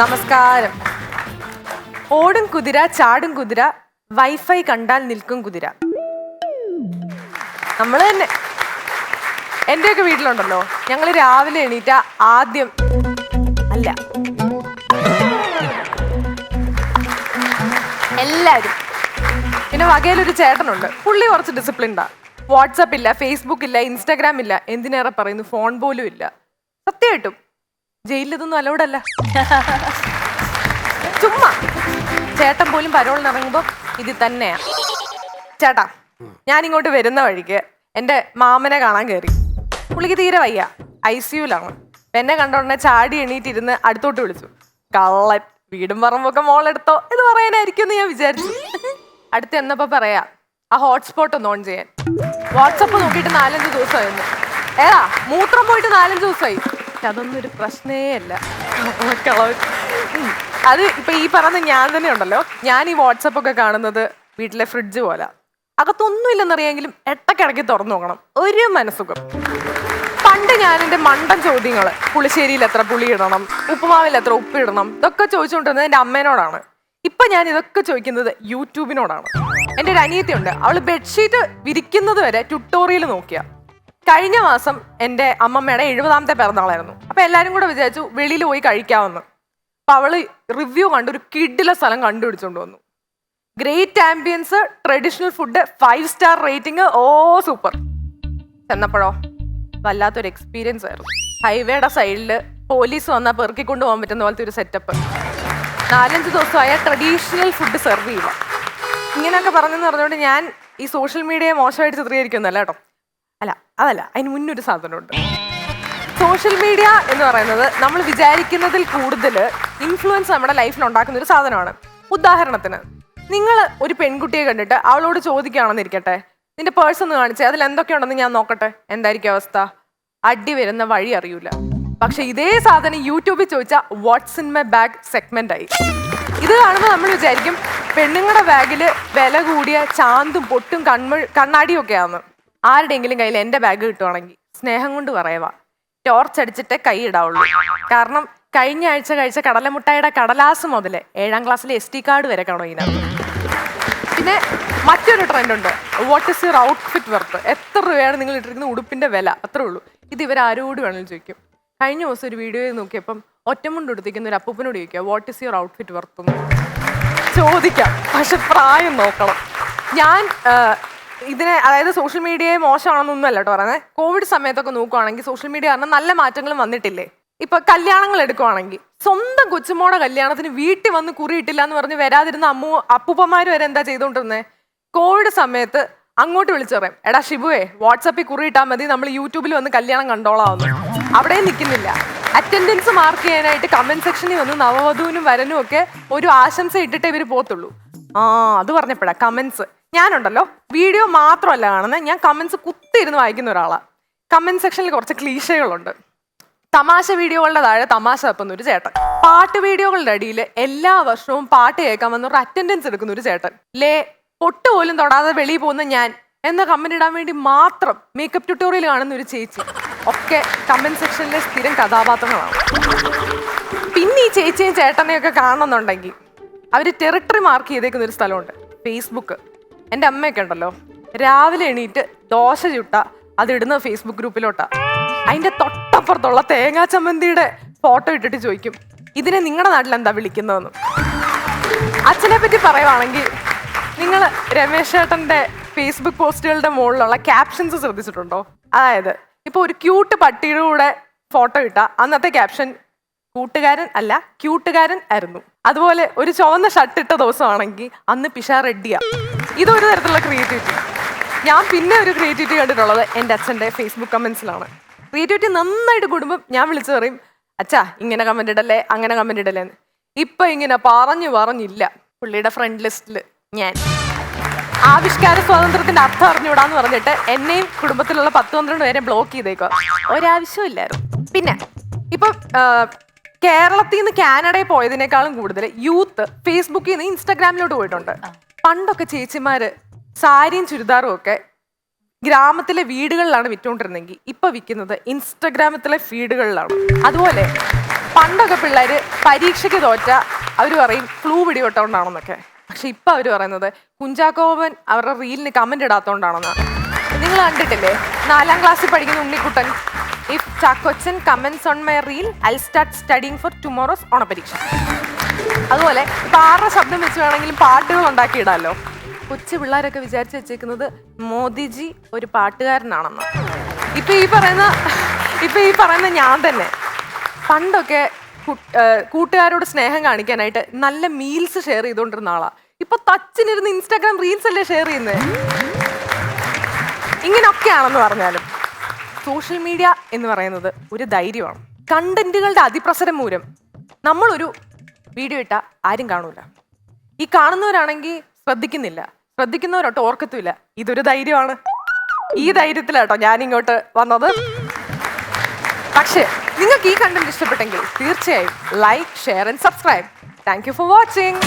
നമസ്കാരം. ഓടും കുതിര ചാടും കുതിര വൈഫൈ കണ്ടാൽ നിൽക്കും കുതിര. നമ്മൾ തന്നെ. എന്റെയൊക്കെ വീട്ടിലുണ്ടല്ലോ. ഞങ്ങൾ രാവിലെ എണീറ്റ ആദ്യം അല്ല. എല്ലാരും. പിന്നെ വകയിലൊരു ചേട്ടനുണ്ട്. പുള്ളി കുറച്ച് ഡിസിപ്ലിൻഡാ വാട്സപ്പ് ഇല്ല ഫേസ്ബുക്ക് ഇല്ല ഇൻസ്റ്റാഗ്രാം ഇല്ല. എന്തിനേറെ പറയുന്നു? ഫോൺ പോലും ഇല്ല. സത്യമായിട്ടും. ജയിലിൽ ഇതൊന്നും ചുമ്മാ. ചേട്ടൻ പോലും പരോളിന് ഇറങ്ങുമ്പോ ഇത് തന്നെയാ. ചേട്ടാ ഞാൻ ഇങ്ങോട്ട് വരുന്ന വഴിക്ക് എന്റെ മാമനെ കാണാൻ കയറി പുള്ളിക്ക് തീരെ വയ്യ. ഐ സിയുലാണ് എന്നെ കണ്ടോടനെ ചാടി എണീറ്റിരുന്ന് അടുത്തോട്ട് വിളിച്ചു. കള്ളൻ വീടും പറമ്പൊക്കെ മോളെടുത്തോ എന്ന് പറയാനായിരിക്കും ഞാൻ വിചാരിച്ചു. അടുത്ത് എന്നപ്പോ പറയാ ആ ഹോട്ട്സ്പോട്ട് ഒന്ന് ഓൺ ചെയ്യാൻ. വാട്സപ്പ് നോക്കിയിട്ട് നാലഞ്ച് ദിവസമായിരുന്നു. ഏതാ മൂത്രം പോയിട്ട് നാലഞ്ച് ദിവസമായി. അതൊന്നും ഒരു പ്രശ്നേ അല്ല. അത് ഇപ്പൊ ഈ പറഞ്ഞ ഞാൻ തന്നെ ഉണ്ടല്ലോ. ഞാൻ ഈ വാട്സപ്പ് ഒക്കെ കാണുന്നത് വീട്ടിലെ ഫ്രിഡ്ജ് പോലെ. അകത്തൊന്നും ഇല്ലെന്നറിയാമെങ്കിലും എട്ടക്കിടക്കി തുറന്നു നോക്കണം. ഒരു മനസ്സുഖം. പണ്ട് ഞാൻ എന്റെ മണ്ടൻ ചോദ്യങ്ങൾ പുളിശ്ശേരിയിൽ എത്ര പുളി ഇടണം ഉപ്പുമാവിൽ എത്ര ഉപ്പ് ഇടണം ഇതൊക്കെ ചോദിച്ചുകൊണ്ടിരുന്നത് എന്റെ അമ്മേനോടാണ്. ഇപ്പൊ ഞാൻ ഇതൊക്കെ ചോദിക്കുന്നത് യൂട്യൂബിനോടാണ്. എന്റെ ഒരു അനിയത്തിയുണ്ട്. അവൾ ബെഡ്ഷീറ്റ് വിരിക്കുന്നത് വരെ ട്യൂട്ടോറിയൽ നോക്കിയ. കഴിഞ്ഞ മാസം എന്റെ അമ്മമ്മയുടെ എഴുപതാമത്തെ പിറന്നാളായിരുന്നു. അപ്പം എല്ലാവരും കൂടെ വിചാരിച്ചു വെളിയിൽ പോയി കഴിക്കാമെന്ന്. അപ്പം അവൾ റിവ്യൂ കണ്ട് ഒരു കിഡിലെ സ്ഥലം കണ്ടുപിടിച്ചുകൊണ്ട് വന്നു. Great ambience traditional food five star rating oh super. ചെന്നപ്പോഴോ വല്ലാത്തൊരു എക്സ്പീരിയൻസ് ആയിരുന്നു. ഹൈവേയുടെ സൈഡിൽ പോലീസ് വന്നാൽ പെറുക്കിക്കൊണ്ട് പോകാൻ പറ്റുന്ന പോലത്തെ ഒരു സെറ്റപ്പ് നാലഞ്ച് ദിവസമായ ട്രഡീഷണൽ ഫുഡ് സെർവ് ചെയ്യുക. ഇങ്ങനെയൊക്കെ പറഞ്ഞെന്ന് പറഞ്ഞുകൊണ്ട് ഞാൻ ഈ സോഷ്യൽ മീഡിയയെ മോശമായിട്ട് ചിത്രീകരിക്കുന്നല്ല കേട്ടോ. അല്ല അതല്ല അതിന് മുന്നൊരു സാധനമുണ്ട്. സോഷ്യൽ മീഡിയ എന്ന് പറയുന്നത് നമ്മൾ വിചാരിക്കുന്നതിൽ കൂടുതൽ ഇൻഫ്ലുവൻസ് നമ്മുടെ ലൈഫിൽ ഉണ്ടാക്കുന്ന ഒരു സാധനമാണ്. ഉദാഹരണത്തിന് നിങ്ങൾ ഒരു പെൺകുട്ടിയെ കണ്ടിട്ട് അവളോട് ചോദിക്കുകയാണെന്നിരിക്കട്ടെ നിന്റെ പേഴ്സ് ഒന്ന് കാണിച്ചേ അതിൽ എന്തൊക്കെയുണ്ടെന്ന് ഞാൻ നോക്കട്ടെ? എന്തായിരിക്കും അവസ്ഥ? അടി വരുന്ന വഴി അറിയൂല. പക്ഷെ ഇതേ സാധനം യൂട്യൂബിൽ ചോദിച്ചാൽ what's in my bag segment ആയി. ഇത് കാണുമ്പോൾ നമ്മൾ വിചാരിക്കും പെണ്ണുങ്ങളുടെ ബാഗിൽ വില കൂടിയ ചാന്തും പൊട്ടും കൺമ കണ്ണാടിയും ഒക്കെയാന്ന് ആരുടെയെങ്കിലും കയ്യിൽ എന്റെ ബാഗ് കിട്ടുവാണെങ്കിൽ സ്നേഹം കൊണ്ട് പറയവാ ടോർച്ച് അടിച്ചിട്ടേ കൈ ഇടാവുള്ളൂ. കാരണം കഴിഞ്ഞ ആഴ്ച കഴിച്ച കടലമുട്ടായുടെ കടലാസ് മുതൽ ഏഴാം ക്ലാസ്സിലെ എസ് ടി കാർഡ് വരെ കാണും ഇതിനകത്ത്. പിന്നെ മറ്റൊരു ട്രെൻഡ് ഉണ്ട്. What is your outfit worth എത്ര രൂപയാണ് നിങ്ങൾ ഇട്ടിരിക്കുന്ന ഉടുപ്പിന്റെ വില? അത്രേ ഉള്ളൂ. ഇത് ഇവർ ആരോട് വേണമെങ്കിലും ചോദിക്കും. കഴിഞ്ഞ ദിവസം ഒരു വീഡിയോയിൽ നോക്കിയപ്പം ഒറ്റമുണ്ട് ഉടുത്തിരിക്കുന്ന ഒരു അപ്പൂപ്പനോട് ചോദിക്കുക what is your outfit worth ചോദിക്കാം. പക്ഷെ പ്രായം നോക്കണം. ഞാൻ ഇതിനെ അതായത് സോഷ്യൽ മീഡിയയെ മോശമാണെന്നൊന്നും അല്ല കേട്ടോ പറയുന്നത്. കോവിഡ് സമയത്തൊക്കെ നോക്കുവാണെങ്കിൽ സോഷ്യൽ മീഡിയ കാരണം നല്ല മാറ്റങ്ങളും വന്നിട്ടില്ലേ? ഇപ്പൊ കല്യാണങ്ങൾ എടുക്കുവാണെങ്കിൽ സ്വന്തം കൊച്ചുമോടെ കല്യാണത്തിന് വീട്ടിൽ വന്ന് കുറിയിട്ടില്ല എന്ന് പറഞ്ഞ് വരാതിരുന്ന അമ്മു അപ്പൂപ്പന്മാർ വരെ എന്താ ചെയ്തോണ്ടിരുന്നേ കോവിഡ് സമയത്ത് അങ്ങോട്ട് വിളിച്ചു പറയാം എടാ ഷിബുവേ വാട്സപ്പിൽ കുറിയിട്ടാൽ മതി നമ്മൾ യൂട്യൂബിൽ വന്ന് കല്യാണം കണ്ടോളാവുന്നു. അവിടെ നിൽക്കുന്നില്ല അറ്റൻഡൻസ് മാർക്ക് ചെയ്യാനായിട്ട് കമന്റ് സെക്ഷനിൽ വന്ന് നവവധുവിനും വരനും ഒക്കെ ഒരു ആശംസ ഇട്ടിട്ടേ ഇവർ പോത്തുള്ളൂ ആ അത് പറഞ്ഞപ്പോഴാ കമന്റ്സ് ഞാനുണ്ടല്ലോ. വീഡിയോ മാത്രമല്ല കാണുന്നത്. ഞാൻ കമന്റ്സ് കുത്തിയിരുന്ന് വായിക്കുന്ന ഒരാളാണ് കമന്റ് സെക്ഷനിൽ കുറച്ച് ക്ലീശകളുണ്ട് തമാശ വീഡിയോകളുടെ താഴെ തമാശ തപ്പുന്ന ഒരു ചേട്ടൻ. പാട്ട് വീഡിയോകളുടെ അടിയിൽ എല്ലാ വർഷവും പാട്ട് കേൾക്കാൻ വന്ന ഒരു അറ്റൻഡൻസ് എടുക്കുന്ന ഒരു ചേട്ടൻ. ലേ പൊട്ട് പോലും തൊടാതെ വെളിയിൽ പോകുന്ന ഞാൻ എന്ന കമന്റ് ഇടാൻ വേണ്ടി മാത്രം മേക്കപ്പ് ട്യൂട്ടോറിയൽ കാണുന്ന ഒരു ചേച്ചി. ഒക്കെ കമന്റ് സെക്ഷനിലെ സ്ഥിരം കഥാപാത്രങ്ങളാണ്. പിന്നെ ഈ ചേച്ചിയും ചേട്ടനെയൊക്കെ കാണണമെന്നുണ്ടെങ്കിൽ അവർ ടെറിട്ടറി മാർക്ക് ചെയ്തേക്കുന്ന ഒരു സ്ഥലമുണ്ട്. ഫേസ്ബുക്ക് എന്റെ അമ്മയൊക്കെ ഉണ്ടല്ലോ. രാവിലെ എണീറ്റ് ദോശ ചുട്ട അതിടുന്ന ഫേസ്ബുക്ക് ഗ്രൂപ്പിലോട്ടാ. അതിന്റെ തൊട്ടപ്പുറത്തുള്ള തേങ്ങാ ചമ്മന്തിയുടെ ഫോട്ടോ ഇട്ടിട്ട് ചോദിക്കും ഇതിനെ നിങ്ങളുടെ നാട്ടിൽ എന്താ വിളിക്കുന്നതെന്ന്? അച്ഛനെ പറ്റി പറയുവാണെങ്കിൽ നിങ്ങൾ രമേശ് ഏട്ടന്റെ ഫേസ്ബുക്ക് പോസ്റ്റുകളുടെ മുകളിലുള്ള ക്യാപ്ഷൻസ് ശ്രദ്ധിച്ചിട്ടുണ്ടോ? അതായത് ഇപ്പൊ ഒരു ക്യൂട്ട് പട്ടിയുടെ കൂടെ ഫോട്ടോ ഇട്ട അന്നത്തെ ക്യാപ്ഷൻ കൂട്ടുകാരൻ അല്ല ക്യൂട്ടുകാരൻ ആയിരുന്നു. അതുപോലെ ഒരു ചുവന്ന ഷർട്ട് ഇട്ട ദിവസമാണെങ്കിൽ അന്ന് പിഷ റെഡ്ഡിയാ ഇതൊരു തരത്തിലുള്ള ക്രിയേറ്റിവിറ്റി ഞാൻ പിന്നെ ഒരു ക്രിയേറ്റിവിറ്റി കണ്ടിട്ടുള്ളത് എന്റെ അച്ഛന്റെ ഫേസ്ബുക്ക് കമൻസിലാണ് ക്രിയേറ്റിവിറ്റി നന്നായിട്ട് കൂടുമ്പോൾ ഞാൻ വിളിച്ചു പറയും അച്ഛാ ഇങ്ങനെ കമന്റ് ഇടല്ലേ അങ്ങനെ കമന്റ് ഇടല്ലേ ഇപ്പൊ ഇങ്ങനെ പറഞ്ഞു പറഞ്ഞില്ല പുള്ളിയുടെ ഫ്രണ്ട് ലിസ്റ്റിൽ ഞാൻ. ആവിഷ്കാര സ്വാതന്ത്ര്യത്തിന്റെ അർത്ഥം അറിഞ്ഞുവിടാന്ന് പറഞ്ഞിട്ട് എന്നെയും കുടുംബത്തിലുള്ള പത്ത് പന്ത്രണ്ട് പേരെ ബ്ലോക്ക് ചെയ്തേക്കോ ഒരാവശ്യമില്ലായിരുന്നു പിന്നെ ഇപ്പം കേരളത്തിൽ നിന്ന് കാനഡയിൽ പോയതിനേക്കാളും കൂടുതൽ യൂത്ത് ഫേസ്ബുക്കിൽ നിന്ന് ഇൻസ്റ്റാഗ്രാമിലോട്ട് പോയിട്ടുണ്ട്. പണ്ടൊക്കെ ചേച്ചിമാര് സാരിയും ചുരിദാറും ഒക്കെ ഗ്രാമത്തിലെ വീടുകളിലാണ് വിറ്റുകൊണ്ടിരുന്നെങ്കിൽ ഇപ്പൊ വിൽക്കുന്നത് ഇൻസ്റ്റഗ്രാമത്തിലെ ഫീഡുകളിലാണ്. അതുപോലെ പണ്ടൊക്കെ പിള്ളേര് പരീക്ഷയ്ക്ക് തോറ്റ അവർ പറയും ഫ്ലൂ പിടിപെട്ടോണ്ടാണെന്നൊക്കെ. പക്ഷെ ഇപ്പൊ അവർ പറയുന്നത് കുഞ്ചാക്കോവൻ അവരുടെ റീലിന് കമന്റ് ഇടാത്തോണ്ടാണെന്നാണ് നിങ്ങൾ കണ്ടിട്ടില്ലേ? നാലാം ക്ലാസ്സിൽ പഠിക്കുന്ന Unnikuttan if Chackochan comments on my reel I start studying for tomorrow's ഓണപരീക്ഷ. അതുപോലെ പാറ ശബ്ദം വെച്ച് വേണമെങ്കിലും പാട്ടുകൾ ഉണ്ടാക്കിയിടാലോ. കൊച്ചു പിള്ളേരൊക്കെ വിചാരിച്ചു വെച്ചേക്കുന്നത് മോദിജി ഒരു പാട്ടുകാരനാണെന്ന്. ഇപ്പൊ ഈ പറയുന്ന ഇപ്പൊ ഈ പറയുന്ന ഞാൻ തന്നെ. പണ്ടൊക്കെ കൂട്ടുകാരോട് സ്നേഹം കാണിക്കാനായിട്ട് നല്ല മീൽസ് ഷെയർ ചെയ്തുകൊണ്ടിരുന്ന ആളാ. ഇപ്പൊ തച്ചിനിരുന്ന് ഇൻസ്റ്റാഗ്രാം റീൽസ് അല്ലേ ഷെയർ ചെയ്യുന്നത് ഇങ്ങനൊക്കെയാണെന്ന് പറഞ്ഞാലും. സോഷ്യൽ മീഡിയ എന്ന് പറയുന്നത് ഒരു ധൈര്യമാണ്. കണ്ടന്റുകളുടെ അതിപ്രസരം മൂലം നമ്മളൊരു വീഡിയോ ഇട്ട ആരും കാണൂല. ഈ കാണുന്നവരാണെങ്കിൽ ശ്രദ്ധിക്കുന്നില്ല. ശ്രദ്ധിക്കുന്നവരോട്ട് ഓർക്കത്തുമില്ല. ഇതൊരു ധൈര്യമാണ്. ഈ ധൈര്യത്തിലാട്ടോ ഞാൻ ഇങ്ങോട്ട് വന്നത്. പക്ഷേ നിങ്ങൾക്ക് ഈ കണ്ടന്റ് ഇഷ്ടപ്പെട്ടെങ്കിൽ തീർച്ചയായും like share and subscribe thank for watching